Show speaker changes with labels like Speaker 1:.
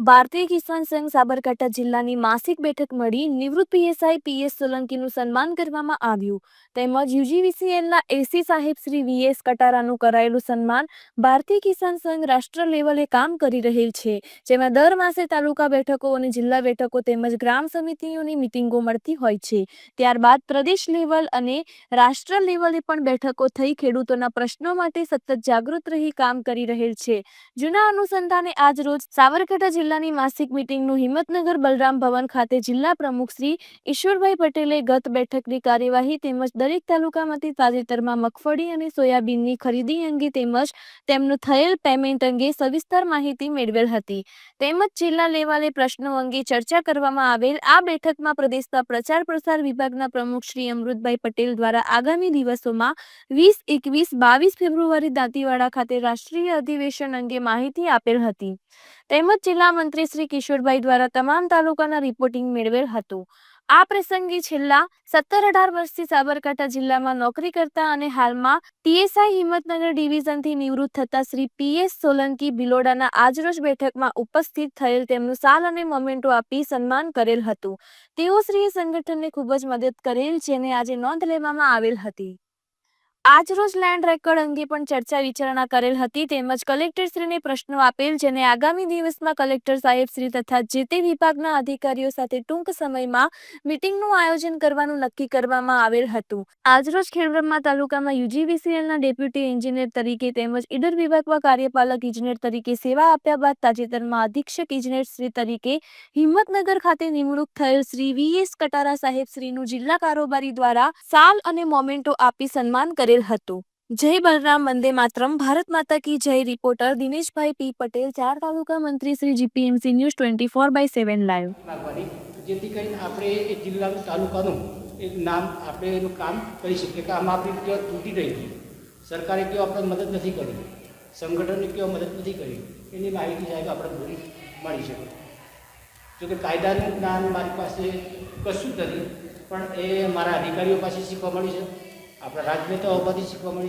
Speaker 1: ભારતીય કિસાન સંઘ સાબરકાંઠા જિલ્લાની માસિક બેઠક મળી નિવૃત્ત પીએસઆઈ પીએસ સોલંકીનું સન્માન કરવામાં આવ્યું. તેમજ યુજીવીસીએલના એસી સાહેબ શ્રી વીએસ કટારાનું કરાયેલું સન્માન ભારતીય કિસાન સંઘ રાષ્ટ્ર લેવલે કામ કરી રહેલ છે, જેમાં દર માસે તાલુકા બેઠકો અને જિલ્લા બેઠકો તેમજ ગ્રામ સમિતિઓની મિટિંગો મળતી હોય છે. ત્યારબાદ પ્રદેશ લેવલ અને રાષ્ટ્ર લેવલે પણ બેઠકો થઈ ખેડૂતોના પ્રશ્નો માટે સતત જાગૃત રહી કામ કરી રહેલ છે. જૂના અનુસંધાને આજ રોજ સાબરકાંઠા જિલ્લાની માસિક મિટિંગનું હિંમતનગર બલરામ ભવન ખાતે જિલ્લા પ્રમુખ શ્રી ઈશ્વરભાઈ પટેલે ગત બેઠકની કાર્યવાહી તેમજ દરેક તાલુકામાંથી તાજેતરમાં મગફળી અને સોયાબીનની ખરીદી અંગે તેમજ તેમનું થયેલ પેમેન્ટ અંગે સવિસ્તર માહિતી મેળવેલ હતી. તેમજ જિલ્લા લેવલે પ્રશ્નો અંગે ચર્ચા કરવામાં આવેલ આ બેઠકમાં પ્રદેશના પ્રચાર પ્રસાર વિભાગના પ્રમુખ શ્રી અમૃતભાઈ પટેલ દ્વારા આગામી દિવસોમાં વીસ, એકવીસ, બાવીસ ફેબ્રુઆરી દાંતીવાડા ખાતે રાષ્ટ્રીય અધિવેશન અંગે માહિતી આપેલ હતી. તેમજ જિલ્લા મંત્રી શ્રી કિશોરભાઈ દ્વારા તમામ તાલુકાના રિપોર્ટિંગ મેળવેલ હતું. આ પ્રસંગે છેલ્લા સત્તર અઢાર વર્ષથી સાબરકાંઠા જિલ્લામાં નોકરી કરતા અને હાલમાં ટીએસઆઈ હિંમતનગર ડિવિઝનથી નિવૃત્ત થતા શ્રી પીએસ સોલંકી ભિલોડાના આજરોજ બેઠકમાં ઉપસ્થિત થયેલ તેમનું સાલ અને મોમેન્ટો આપી સન્માન કરેલ હતું. તેઓ શ્રી સંગઠનને ખૂબ જ મદદ કરેલ, જેને આજે નોંધ લેવામાં આવેલ હતી. આજરોજ લેન્ડ રેકોર્ડ અંગે પણ ચર્ચા વિચારણા કરેલ હતી. તેમજ કલેક્ટરશ્રીને પ્રશ્નો આપેલ, જેને આગામી દિવસમાં કલેક્ટર સાહેબશ્રી તથા જે તે વિભાગના અધિકારીઓ સાથે ટૂંક સમયમાં મિટિંગનું આયોજન કરવાનું નક્કી કરવામાં આવેલ હતું. આજરોજ ખેડબ્રહ્મા તાલુકામાં યુજીવીસીએલના ડેપ્યુટી એન્જિનિયર તરીકે તેમજ ઈડર વિભાગમાં કાર્યપાલક ઇજનેર તરીકે સેવા આપ્યા બાદ તાજેતરમાં અધિક્ષક ઇજનેરશ્રી તરીકે હિંમતનગર ખાતે નિમણૂક થયેલ શ્રી વી એસ કટારા સાહેબ શ્રીનું જિલ્લા કારોબારી દ્વારા સાલ અને મોમેન્ટો આપી સન્માન કરેલ હતું. જય બલરામ, વંદે માતરમ. ભારત માતા કી જય, રિપોર્ટર દિનેશભાઈ પી પટેલ. ચાર તાલુકા મંત્રી Shri GPMC news twenty four by seven live.
Speaker 2: જેથી કરીને આપણે એ જિલ્લાનું તાલુકાનું એક નામ આપણે એનું કામ કરી શકીએ કે આમાં આપણી કયો તૂટી રહી ગઈ સરકારે કયો આપણે મદદ નથી કરી. સંગઠને કેવો મદદ નથી કરી. એની માહિતી સાહેબ આપણે પૂરી મળી શકે. જોકે કાયદાનું જ્ઞાન મારી પાસે કશું નથી, પણ એ મારા અધિકારીઓ પાસે શીખવા મળી છે. આપણા રાજનેતાઓ પાસેથી શીખવા મળી